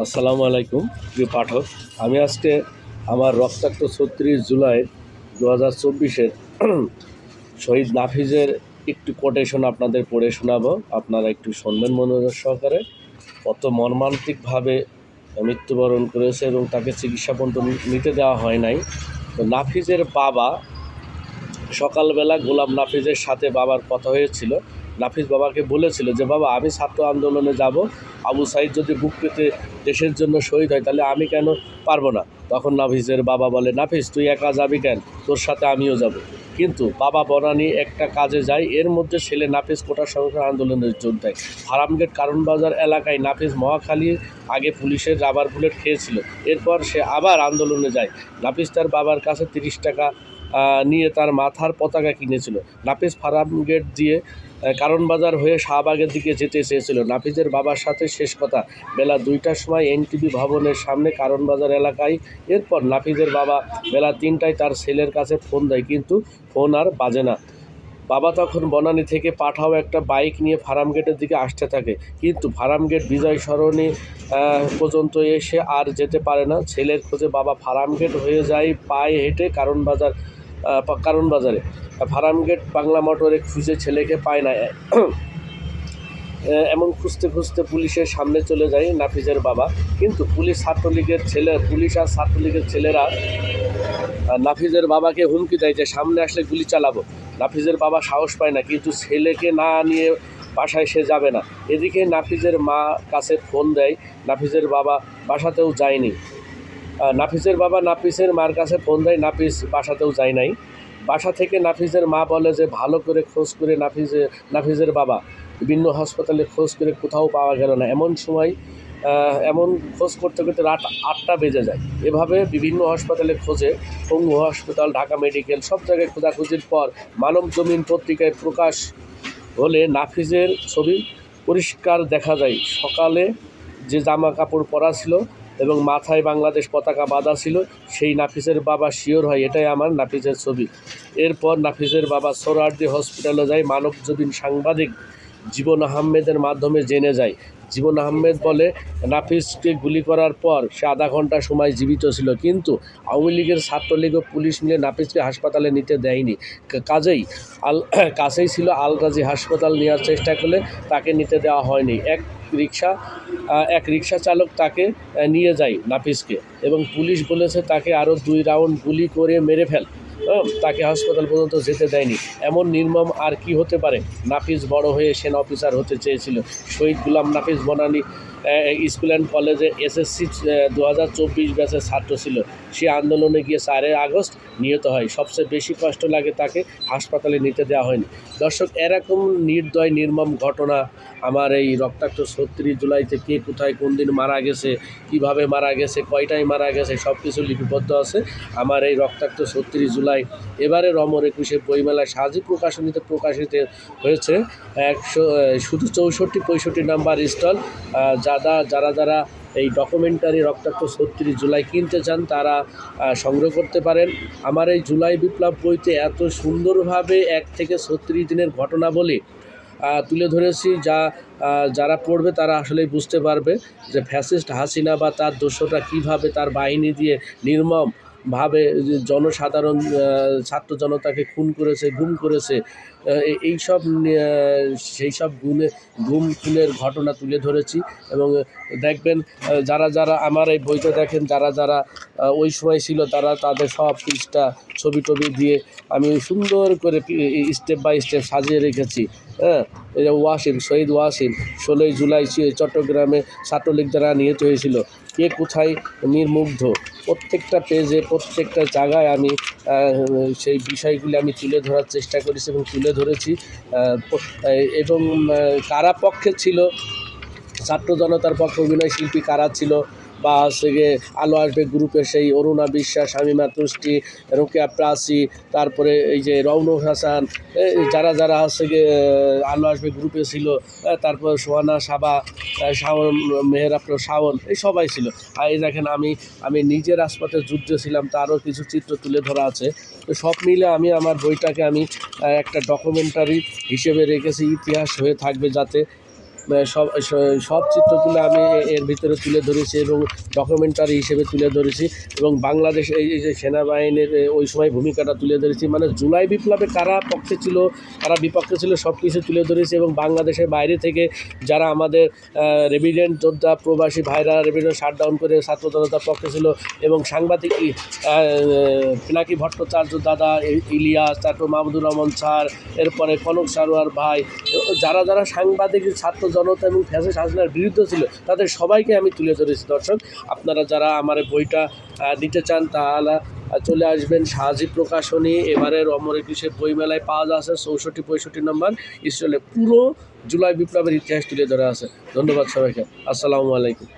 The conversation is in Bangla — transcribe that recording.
আসসালামু আলাইকুম, প্রিয় পাঠক। আমি আজকে আমার রক্তাক্ত ছত্রিশ জুলাই দু হাজার চব্বিশের শহীদ নাফিজের একটু কোটেশন আপনাদের পড়ে শোনাবো। আপনারা একটু শুনবেন মনোযোগ সহকারে। কত মর্মান্তিকভাবে মৃত্যুবরণ করেছে এবং তাকে চিকিৎসা পর্যন্ত নিতে দেওয়া হয় নাই। তো নাফিজের বাবা সকালবেলা গোলাম নাফিজের সাথে বাবার কথা হয়েছিল। নাফিজ বাবাকে বলেছিল যে, বাবা, আমি ছাত্র আন্দোলনে যাব। আবু সাইদ যদি বুক পেতে দেশের জন্য শহীদ হয়, তাহলে আমি কেন পারব না? তখন নাফিজের বাবা বলে নাফিজ তুই একা যাবি কেন? তোর সাথে আমিও যাব। কিন্তু বাবা বনানি একটা কাজে যায়, এর মধ্যে ছেলে নাফিজ কোটা সংস্কার আন্দোলনের যোগ দেয় ফার্মগেট কারণ বাজার এলাকায় নাফিজ মহাখালী আগে পুলিশের রাবার বুলেট খেয়েছিল। এরপর সে আবার আন্দোলনে যায়। নাফিজ তার বাবার কাছে তিরিশ টাকা নিয়ে তার মাথার পতাকা কিনেছিল। নাফিজ ফার্ম গেট দিয়ে কারণ বাজার হয়ে শাহবাগের দিকে যেতে চেয়েছিল। নাফিজের বাবার সাথে শেষ কথা। বেলা দুইটার সময় এনটিভি ভবনের সামনে কারণ বাজার এলাকায়। এরপর নাফিজের বাবা বেলা তিনটায় তার ছেলের কাছে ফোন দেয়, কিন্তু ফোন আর বাজে না। বাবা তখন বনানী থেকে পাঠাও একটা বাইক নিয়ে ফার্ম গেটের দিকে আসতে থাকে। কিন্তু ফার্ম গেট বিজয় সরণি পর্যন্ত এসে আর যেতে পারে না। ছেলের খোঁজে বাবা ফার্ম গেট হয়ে যায় পায়ে হেঁটে কারণ বাজার কারণ বাজারে। ফার্ম গেট বাংলা মোটরে খুঁজে ছেলেকে পায় না। এমন খুঁজতে খুঁজতে পুলিশের সামনে চলে যায় নাফিজের বাবা। কিন্তু পুলিশ ছাত্রলীগের ছেলে পুলিশ আর ছাত্রলীগের ছেলেরা নাফিজের বাবাকে হুমকি দেয় যে সামনে আসলে গুলি চালাবো। নাফিজের বাবা সাহস পায় না, কিন্তু ছেলেকে না নিয়ে বাসায় সে যাবে না। এদিকে নাফিজের মা কাছে ফোন দেয়, নাফিজের বাবা বাসাতেও যায়নি। আহ, নাফিজের বাবা নাফিসের মার কাছে ফোন দেয় নাফিস বাসাতেও যায় নাই। বাসা থেকে নাফিজের মা বলে যে ভালো করে খোঁজ করে নাফিজের নাফিজের বাবা। বিভিন্ন হাসপাতালে খোঁজ করে কোথাও পাওয়া গেল না। এমন সময় এমন খোঁজ করতে করতে রাত আটটা বেজে যায়। এভাবে বিভিন্ন হাসপাতালে খোঁজে পঙ্গু হাসপাতাল ঢাকা মেডিকেল সব জায়গায় খোঁজাখুঁজির পর মানব জমিন পত্রিকায় প্রকাশ হলে নাফিজের ছবি পরিষ্কার দেখা যায়। সকালে যে জামা কাপড় পরা ছিল এবং মাথায় বাংলাদেশ পতাকা বাঁধা ছিল, সেই নাফিসের বাবা শিওর হয়, এটাই আমার নাফিসের ছবি। এরপর নাফিসের বাবা সোরার্দি হসপিটালে যায় মানবজবিন সাংবাদিক জীবন আহমেদের মাধ্যমে জেনে যায়। জীবন আহমেদ বলে, নাফিসকে গুলি করার পর সে আধা ঘণ্টা সময় জীবিত ছিল, কিন্তু আওয়ামী লীগের ছাত্রলীগ ও পুলিশ মিলে নাফিসকে হাসপাতালে নিতে দেয়নি। কাজেই আল, কাছেই ছিল আলগাজী হাসপাতাল নেওয়ার চেষ্টা করলে তাকে নিতে দেওয়া হয়নি। এক রিক্সা এক রিক্সা চালক তাকে নিয়ে যায় নাফিসকে এবং পুলিশ বলেছে তাকে আরও দুই রাউন্ড গুলি করে মেরে ফেল। তাকে হাসপাতাল পর্যন্ত যেতে দেয়নি। এমন নির্মম আর কি হতে পারে? নাফিস বড় হয়ে সেনা অফিসার হতে চেয়েছিল। শহীদ গুলাম নাফিস বনানী স্কুল অ্যান্ড কলেজে এসএসসি দু হাজার চব্বিশ ব্যাচের ছাত্র ছিল। সে আন্দোলনে গিয়ে চারই আগস্ট নিহত হয়। সবচেয়ে বেশি কষ্ট লাগে তাকে হাসপাতালে নিতে দেওয়া হয়নি। দর্শক, এরকম নির্দয়, নির্মম ঘটনা আমার এই রক্তাক্ত ছত্রিশ জুলাইতে কে কোথায় কোন দিন মারা গেছে, কীভাবে মারা গেছে, কয়টায় মারা গেছে সব কিছু লিপিবদ্ধ আছে আমার এই রক্তাক্ত ছত্রিশ জুলাই। এবারে রমর একুশে বইমেলায় সাজি প্রকাশনীতে প্রকাশিত হয়েছে একশো, শুধু চৌষট্টি, পঁয়ষট্টি নাম্বার স্টল যারা যারা যারা এই ডকুমেন্টারি রক্তাক্ত ছত্রিশ জুলাই কিনতে চান, তারা সংগ্রহ করতে পারেন। আমার এই জুলাই বিপ্লব বইতে এত সুন্দরভাবে এক থেকে ছত্রিশ দিনের ঘটনা বলে তুলে ধরেছি যা যারা পড়বে তারা আসলেই বুঝতে পারবে যে ফ্যাসিস্ট হাসিনা বা তার দোষটা কীভাবে তার বাহিনী দিয়ে নির্মম ভাবে জনসাধারণ ছাত্র জনতাকে খুন করেছে গুম করেছে এই আহ, সেই সব গুণে গুম খুনের ঘটনা তুলে ধরেছি এবং দেখবেন যারা যারা আমার এই বইটা দেখেন যারা যারা ওই সময় ছিল তারা তাদের সব পৃষ্ঠা ছবি টবি দিয়ে আমি সুন্দর করে স্টেপ বাই স্টেপ সাজিয়ে রেখেছি হ্যাঁ? ওয়াসিম শহীদ ওয়াসিম ষোলোই জুলাই চট্টগ্রামে ছাত্রলীগ দ্বারা নিহত হয়েছিল। কে কোথায় নির্মুগ্ধ? প্রত্যেকটা পেজে প্রত্যেকটা জায়গায় আমি সেই বিষয়গুলি আমি তুলে ধরার চেষ্টা করেছি এবং তুলে ধরেছি। এবং কারা পক্ষে ছিল? ছাত্র জনতার পক্ষে অভিনয় শিল্পী কারা ছিল? বা হচ্ছে গিয়ে আলো আসবে গ্রুপের সেই অরুণা বিশ্বাস শামিমা তুষ্টি রোকেয়া প্রাসি তারপরে এই যে রৌনক হাসান যারা যারা হচ্ছে গিয়ে আলো আসবে গ্রুপে ছিল তারপর সোহানা সাবা শাওন মেহেরাপ্র শাওন, এই সবাই ছিল। আর এই দেখেন আমি আমি নিজের রাজপথে যুদ্ধে ছিলাম তারও কিছু চিত্র তুলে ধরা আছে। তো সব মিলে আমি আমার বইটাকে আমি একটা ডকুমেন্টারি হিসেবে রেখেছি, ইতিহাস হয়ে থাকবে যাতে সব সব চিত্রগুলো আমি এর ভিতরে তুলে ধরেছি এবং ডকুমেন্টারি হিসেবে তুলে ধরেছি এবং বাংলাদেশ এই যে সেনাবাহিনীর ওই সময় ভূমিকাটা তুলে ধরেছি। মানে জুলাই বিপ্লবে কারা পক্ষে ছিল, কারা বিপক্ষে ছিল, সব কিছু তুলে ধরেছি এবং বাংলাদেশের বাইরে থেকে যারা আমাদের রেভিডেন্ট যোদ্ধা, প্রবাসী ভাইরা রেভিডেন্ট শাটডাউন করে ছাত্র জনতার পক্ষে ছিল এবং সাংবাদিক পিনাকি ভট্টাচার্য দাদা ইলিয়াস, তারপর মাহমুদুর রহমান স্যার, এরপরে কনক সারোয়ার ভাই, যারা যারা সাংবাদিক, ছাত্র জনতা এবং ফ্যাসিস হাসিনার বিরুদ্ধে ছিল, তাদের সবাইকে আমি তুলে ধরেছি, দর্শক। আপনারা যারা আমার বইটা নিতে চান, তাহলে চলে আসবেন সাহাজি প্রকাশনী এবারের অমর একুশে বইমেলায় পাওয়া যাচ্ছে চৌষট্টি পঁয়ষট্টি নম্বর। ইসরায়েলের পুরো জুলাই বিপ্লবের ইতিহাস তুলে ধরা আছে। ধন্যবাদ সবাইকে। আসসালামু আলাইকুম।